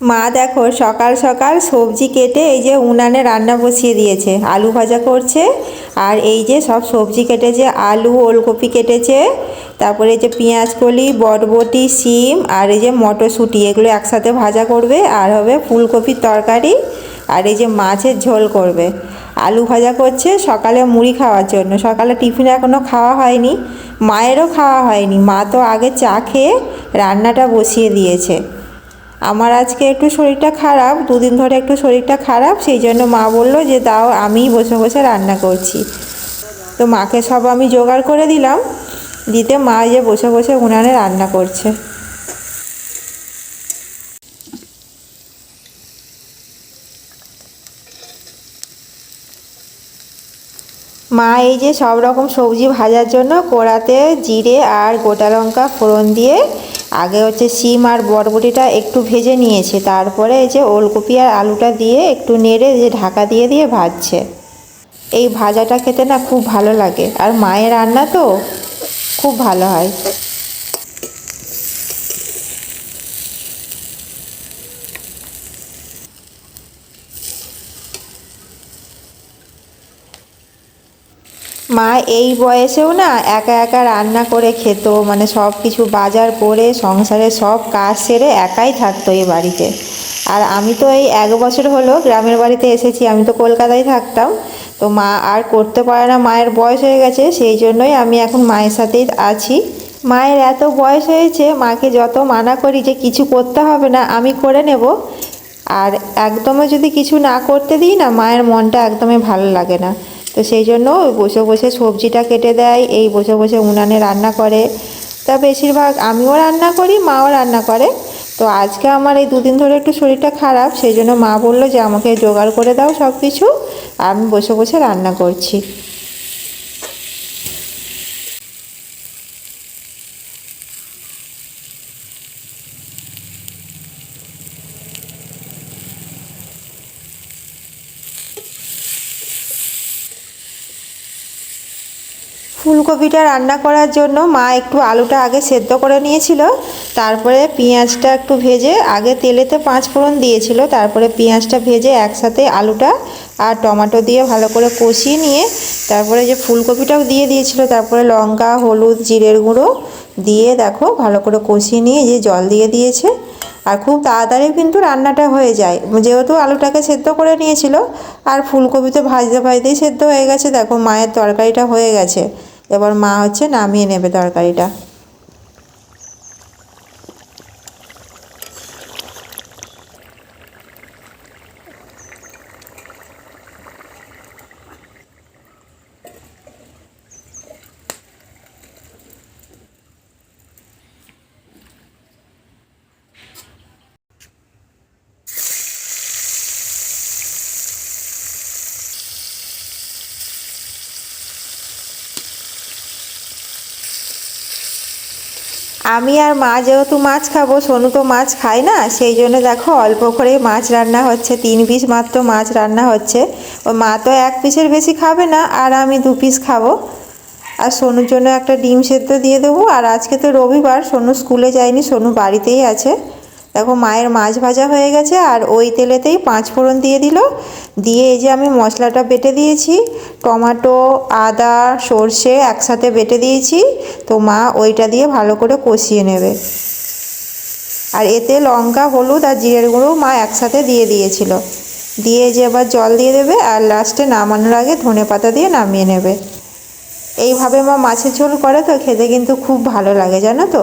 মা দেখো সকাল সকাল সবজি কেটে এই যে উনানে রান্না বসিয়ে দিয়েছে, আলু ভাজা করছে, আর এই যে সব সবজি কেটেছে, আলু, ওলকপি কেটেছে, তারপরে এই যে পেঁয়াজ কলি বটবটি শিম, আর এই যে মটরশুঁটি, এগুলো একসাথে ভাজা করবে, আর হবে ফুলকপির তরকারি, আর এই যে মাছের ঝোল করবে। আলু ভাজা করছে সকালে মুড়ি খাওয়ার জন্য, সকালে টিফিন এখনও খাওয়া হয়নি, মায়েরও খাওয়া হয়নি, মা তো আগে চা খেয়ে রান্নাটা বসিয়ে দিয়েছে। আমার আজকে একটু শরীরটা খারাপ, দুদিন ধরে একটু শরীরটা খারাপ, সেই জন্য মা বলল যে, দাও আমিই বসে বসে রান্না করছি। তো মাকে সব আমি জোগাড় করে দিলাম, দিতে মা যে বসে বসে উনানে রান্না করছে। মা এই যে সব রকম সবজি ভাজার জন্য কড়াতে জিরে আর গোটা লঙ্কা ফোড়ন দিয়ে আগে হচ্ছে সিম আর বরবটিটা একটু ভেজে নিয়েছে, তারপরে এই যে ওলকপি আর আলুটা দিয়ে একটু নেড়ে যে ঢাকা দিয়ে দিয়ে ভাজছে। এই ভাজাটা খেতে না খুব ভালো লাগে। আর মায়ের রান্না তো খুব ভালো হয়। মা এই বয়সেও না একা একা রান্না করে খেত মানে সব কিছু বাজার করে সংসারে সব কাজ সেরে একাই থাকতো এই বাড়িতে। আর আমি তো এই এক বছর হলো গ্রামের বাড়িতে এসেছি, আমি তো কলকাতায় থাকতাম। তো মা আর করতে পারে না, মায়ের বয়স হয়ে গেছে, সেই জন্যই আমি এখন মায়ের সাথেই আছি। মায়ের এত বয়স হয়েছে, মাকে যত মানা করি যে কিছু করতে হবে না, আমি করে নেব। আর একদমই যদি কিছু না করতে দিই না, মায়ের মনটা একদমই ভালো লাগে না। তো সেই জন্য বসে বসে সবজিটা কেটে দেয়, এই বসে বসে উনানে রান্না করে। তা বেশিরভাগ আমিও রান্না করি, মাও রান্না করে। তো আজকে আমার এই দুদিন ধরে একটু শরীরটা খারাপ, সেই জন্য মা বলল যে আমাকে জোগাড় করে দাও সব কিছু আমি বসে বসে রান্না করছি। ফুলকপিটা রান্না করার জন্য মা একটু আলুটা আগে সেদ্ধ করে নিয়েছিল, তারপরে পেঁয়াজটা একটু ভেজে আগে তেলেতে পাঁচ ফোড়ন দিয়েছিল, তারপরে পেঁয়াজটা ভেজে একসাথে আলুটা আর টমেটো দিয়ে ভালো করে কষিয়ে নিয়ে, তারপরে যে ফুলকপিটাও দিয়ে দিয়েছিল, তারপরে লঙ্কা, হলুদ, জিরের গুঁড়ো দিয়ে দেখো ভালো করে কষিয়ে নিয়ে যে জল দিয়ে দিয়েছে। আর খুব তাড়াতাড়ি কিন্তু রান্নাটা হয়ে যায়, যেহেতু আলুটাকে সেদ্ধ করে নিয়েছিল, আর ফুলকপি তো ভাজতে ভাজতেই সেদ্ধ হয়ে গেছে, দেখো মায়ের তরকারিটা হয়ে গেছে। এবার মা হচ্ছে নামিয়ে নেবে তরকারিটা। আমি আর মা যেহেতু মাছ খাব, সোনু তো মাছ খায় না, সেই জন্য দেখো অল্প করে মাছ রান্না হচ্ছে, তিন পিস মাত্র মাছ রান্না হচ্ছে। ও মা তো এক পিসের বেশি খাবে না, আর আমি দু পিস খাব। আর সোনুর জন্য একটা ডিম সেদ্ধ দিয়ে দেবো, আর আজকে তো রবিবার, সোনু স্কুলে যায়নি, সোনু বাড়িতেই আছে। দেখো মায়ের মাছ ভাজা হয়ে গেছে আর ওই তেলেতেই পাঁচ ফোড়ন দিয়ে দিল। দিয়ে এই যে আমি মশলাটা বেটে দিয়েছি, টমাটো, আদা, সর্ষে একসাথে বেটে দিয়েছি। তো মা ওইটা দিয়ে ভালো করে কষিয়ে নেবে। আর এতে লঙ্কা, হলুদ আর জিরের গুঁড়ো মা একসাথে দিয়ে দিয়েছিল। দিয়ে যে আবার জল দিয়ে দেবে আর লাস্টে নামানোর আগে ধনে পাতা দিয়ে নামিয়ে নেবে। এইভাবে মা মাছের ঝোল করে তো খেতে কিন্তু খুব ভালো লাগে, জানো তো?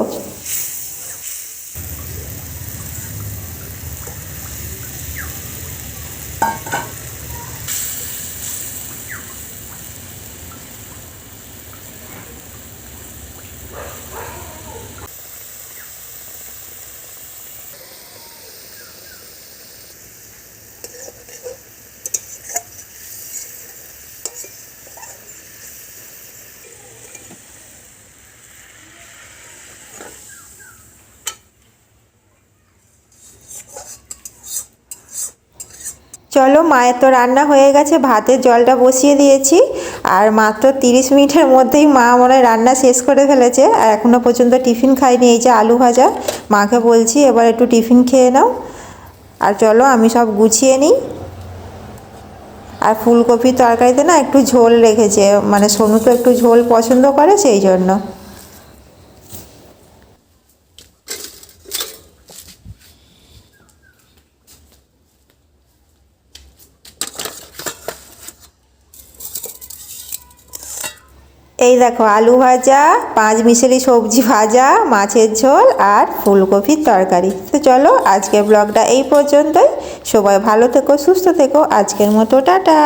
চলো মায়ের তো রান্না হয়ে গেছে, ভাতের জলটা বসিয়ে দিয়েছি। আর মাত্র তিরিশ মিনিটের মধ্যেই মা মনে রান্না শেষ করে ফেলেছে। আর এখনও পর্যন্ত টিফিন খাইনি, এই যে আলু ভাজা। মাকে বলছি এবার একটু টিফিন খেয়ে নাও। আর চলো আমি সব গুছিয়ে নিই। আর ফুলকপির তরকারিতে না একটু ঝোল রেখেছে মানে সোনু তো একটু ঝোল পছন্দ করে সেই জন্য। এই দেখো, আলু ভাজা, পাঁচ মিশালি সবজি ভাজা, মাছের ঝোল আর ফুলকপির তরকারি। তো চলো, আজকের ব্লগটা এই পর্যন্তই। সবাই ভালো থেকো, সুস্থ থেকো। আজকের মতো, টাটা।